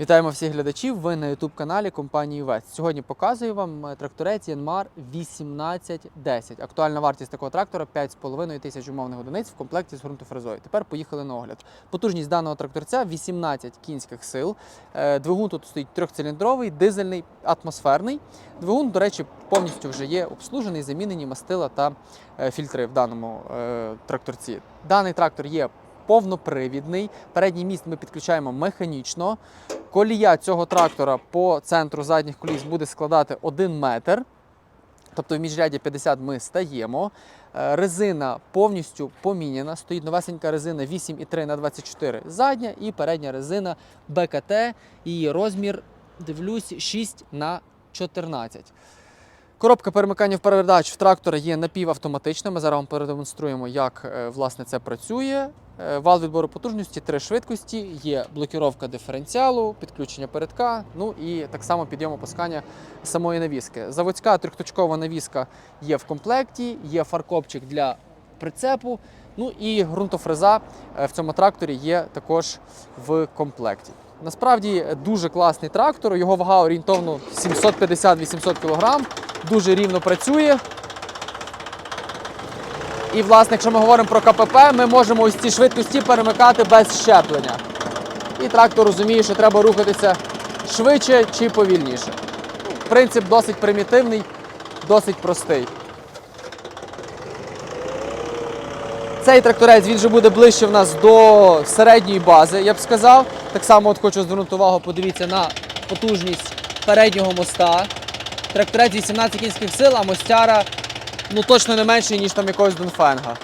Вітаємо всіх глядачів. Ви на youtube каналі компанії Вест. Сьогодні показую вам е, тракторець Янмар 1810. Актуальна вартість такого трактора 5,5 тисяч умовних одиниць в комплекті з ґрунтофрезою. Тепер поїхали на огляд. Потужність даного тракторця 18 кінських сил. Е, Двигун тут стоїть трьохциліндровий, дизельний, атмосферний. Двигун, до речі, повністю вже є обслужений, замінені мастила та е, фільтри в даному тракторці. Даний трактор є повнопривідний. Передній міст ми підключаємо механічно. Колія цього трактора по центру задніх коліс буде складати 1 метр. Тобто в міжряді 50 ми стаємо. Е, Резина повністю поміняна. Стоїть новесенька резина 8,3 на 24 задня і передня резина БКТ. Її розмір, дивлюсь, 6 на 14. Коробка перемикання в передач в трактора є напівавтоматична. Ми зараз вам продемонструємо, як е, власне це працює. Е, Вал відбору потужності, три швидкості, є блокіровка диференціалу, підключення передка, ну і так само підйом опускання самої навіски. Заводська трьохточкова навіска є в комплекті, є фаркопчик для прицепу. Ну і ґрунтофреза е, в цьому тракторі є також в комплекті. Насправді дуже класний трактор, його вага орієнтовно 750-800 кг, дуже рівно працює. І, власне, якщо ми говоримо про КПП, ми можемо ось ці швидкості перемикати без щеплення. І трактор розуміє, що треба рухатися швидше чи повільніше. Принцип досить примітивний, досить простий. Цей тракторець він вже буде ближче в нас до середньої бази, я б сказав. Так само от хочу звернути увагу, подивіться на потужність переднього моста. Тракторець 18 кінських сил, а мостяра ну, точно не менший, ніж там якогось Донфенга.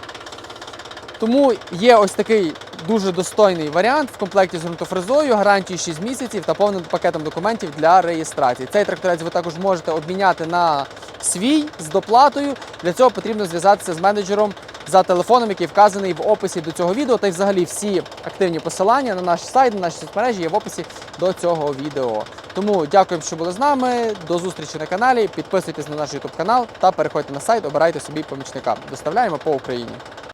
Тому є ось такий дуже достойний варіант в комплекті з ґрунтофрезою, гарантією 6 місяців та повним пакетом документів для реєстрації. Цей тракторець ви також можете обміняти на свій з доплатою. Для цього потрібно зв'язатися з менеджером за телефоном, який вказаний в описі до цього відео. Та й взагалі всі активні посилання на наш сайт, на наші соцмережі є в описі до цього відео. Тому дякую, що були з нами. До зустрічі на каналі. Підписуйтесь на наш YouTube канал та переходьте на сайт, обирайте собі помічника. Доставляємо по Україні.